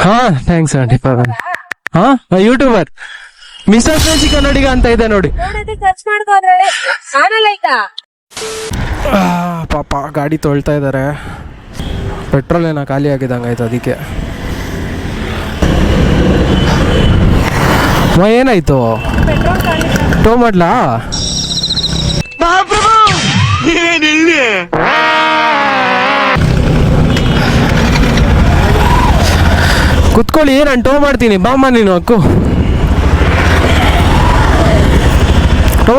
ಹಾ thanks aunty Pavan ಹಾ YouTuber mister crazy ಕನ್ನಡಿಗ ಅಂತ ಇದೆ ನೋಡಿ. ನೋಡೋದಕ್ಕೆ ಖರ್ಚು ಮಾಡ್ಕೋದ್ರಳೆ ಚಾನಲ್ ಐತಾ? ಆ, ಪಾಪ ಗಾಡಿ ತೊಳ್ತಾ ಇದ್ದಾರೆ ಪೆಟ್ರೋಲ್ ಏನೋ ಖಾಲಿ ಆಗಿದಂಗೆ ಆಯ್ತು ಅದಕ್ಕೆ. ಮ ಏನಾಯ್ತು? ಮಾಡ್ಲಾ ಟೋ ಮಾಡ್ಲಾ? ಕುತ್ಕೊಳ್ಳಿ, ನಾನು ಟೋ ಮಾಡ್ತೀನಿ. ಬಾಮ್ಮ ನೀನು ಅಕ್ಕು ಟೋ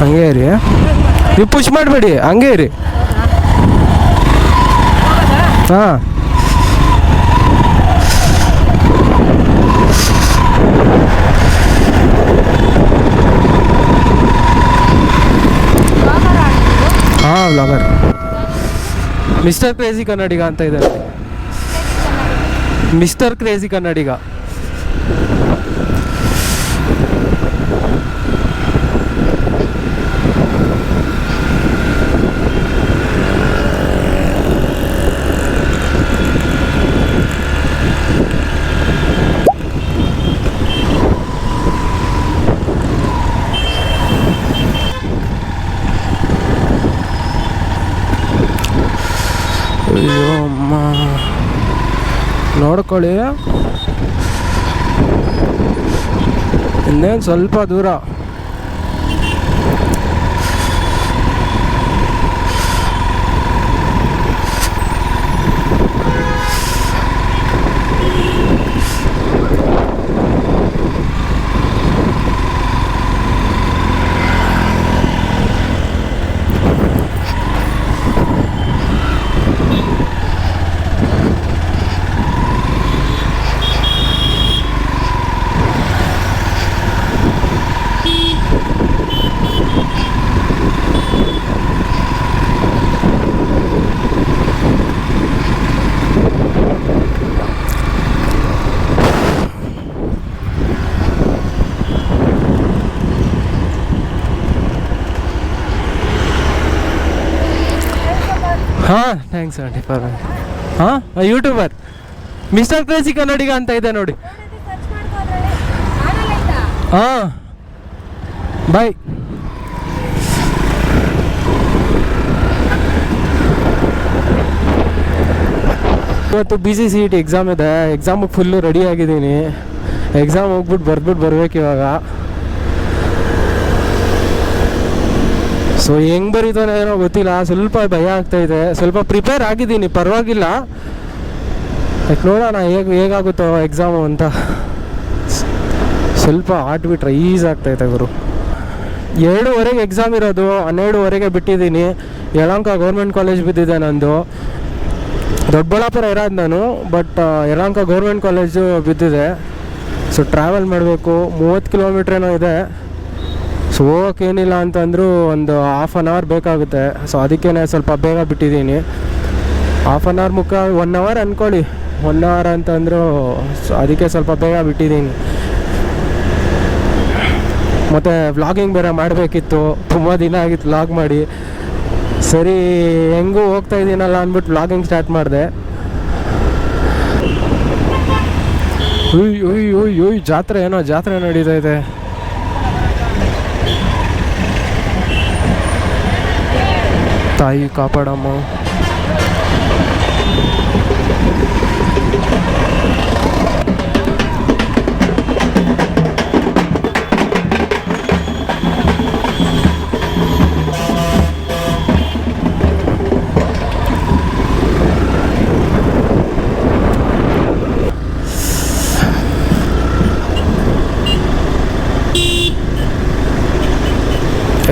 ಹಂಗೆ ಇರಿ. ನೀವು ಪುಷ್ ಮಾಡಬೇಡಿ, ಹಂಗೆ ಇರಿ. ಹಾಂ ಹಾಂ ಬ್ಲಾಗರ್ ಮಿಸ್ಟರ್ ಕ್ರೇಜಿ ಕನ್ನಡಿಗ ಅಂತ ಇದೆ ಮಿಸ್ಟರ್ ಕ್ರೇಜಿ ಕನ್ನಡಿಗ ಅಯ್ಯೋ ಅಮ್ಮ. ನೋಡ್ಕೊಳ್ಳಿ. ಇನ್ನೇನು ಸ್ವಲ್ಪ ದೂರ. ಹಾಂ ಥ್ಯಾಂಕ್ಸ್ ಆಂಟಿ ಪರ್ವಾಗಿ ಹಾಂ ಯೂಟ್ಯೂಬರ್ ಮಿಸ್ಟರ್ ಕ್ರೇಜಿ ಕನ್ನಡಿಗ ಅಂತ ಇದೆ ನೋಡಿ. ಹಾಂ ಬಾಯ್ ಇವತ್ತು B C C E T exam ಇದೆ. ಎಕ್ಸಾಮಿಗೆ ಫುಲ್ಲು ರೆಡಿ ಆಗಿದ್ದೀನಿ. ಎಕ್ಸಾಮ್ ಹೋಗ್ಬಿಟ್ಟು ಬರ್ಬಿಟ್ಟು ಬರ್ಬೇಕು ಇವಾಗ. ಸೊ ಹೆಂಗ್ ಬರೀತಾನೆ ಏನೋ ಗೊತ್ತಿಲ್ಲ. ಸ್ವಲ್ಪ ಭಯ ಆಗ್ತಾ ಇದೆ. ಸ್ವಲ್ಪ ಪ್ರಿಪೇರ್ ಆಗಿದ್ದೀನಿ. ಪರವಾಗಿಲ್ಲ. ಲೈಕ್ ನೋಡೋಣ ಹೇಗೆ, ಹೇಗಾಗುತ್ತೋ ಎಕ್ಸಾಮು ಅಂತ. ಸ್ವಲ್ಪ ಆಟ್ಬಿಟ್ರೆ ಈಸ್ ಆಗ್ತೈತೆ ಗುರು. ಎರಡೂವರೆಗೆ ಎಕ್ಸಾಮ್ ಇರೋದು. ಹನ್ನೆರಡುವರೆಗೆ ಬಿಟ್ಟಿದ್ದೀನಿ. ಯಳಂಕ ಗೌರ್ಮೆಂಟ್ ಕಾಲೇಜ್ ಬಿದ್ದಿದೆ ನಂದು. ದೊಡ್ಡಬಳ್ಳಾಪುರ ಇರೋದು ನಾನು ಬಟ್ ಯಳಂಕ ಗೌರ್ಮೆಂಟ್ ಕಾಲೇಜು ಬಿದ್ದಿದೆ. ಸೊ ಟ್ರಾವೆಲ್ ಮಾಡಬೇಕು. ಮೂವತ್ತು ಕಿಲೋಮೀಟ್ರ್ ಏನೋ ಇದೆ. ಸೊ ಏನಿಲ್ಲ ಅಂತಂದರೂ ಒಂದು ಹಾಫ್ ಆನ್ ಅವರ್ ಬೇಕಾಗುತ್ತೆ. ಸೊ ಅದಕ್ಕೇ ಸ್ವಲ್ಪ ಬೇಗ ಬಿಟ್ಟಿದ್ದೀನಿ. ಹಾಫ್ ಆನ್ ಅವರ್ ಮುಖ ಒನ್ ಅವರ್ ಅಂದ್ಕೊಳ್ಳಿ ಒನ್ ಅವರ್ ಅಂತಂದರೂ ಅದಕ್ಕೆ ಸ್ವಲ್ಪ ಬೇಗ ಬಿಟ್ಟಿದ್ದೀನಿ. ಮತ್ತು ವ್ಲಾಗಿಂಗ್ ಬೇರೆ ಮಾಡಬೇಕಿತ್ತು. ತುಂಬ ದಿನ ಆಗಿತ್ತು ವ್ಲಾಗ್ ಮಾಡಿ. ಸರಿ, ಹೆಂಗೂ ಹೋಗ್ತಾ ಇದ್ದೀನಲ್ಲ ಅಂದ್ಬಿಟ್ಟು ವ್ಲಾಗಿಂಗ್ ಸ್ಟಾರ್ಟ್ ಮಾಡಿದೆ. ಉಯ್ ಉಯ್ ಉಯ್ ಉಯ್, ಜಾತ್ರೆ ಏನೋ, ಜಾತ್ರೆ ನಡೀತಾ ಇದೆ. ತಾಯಿ ಕಾಪಾಡಮ್ಮ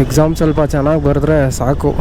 ಎಕ್ಸಾಮ್ ಸ್ವಲ್ಪ ಚೆನ್ನಾಗಿ ಬರೆದ್ರೆ ಸಾಕು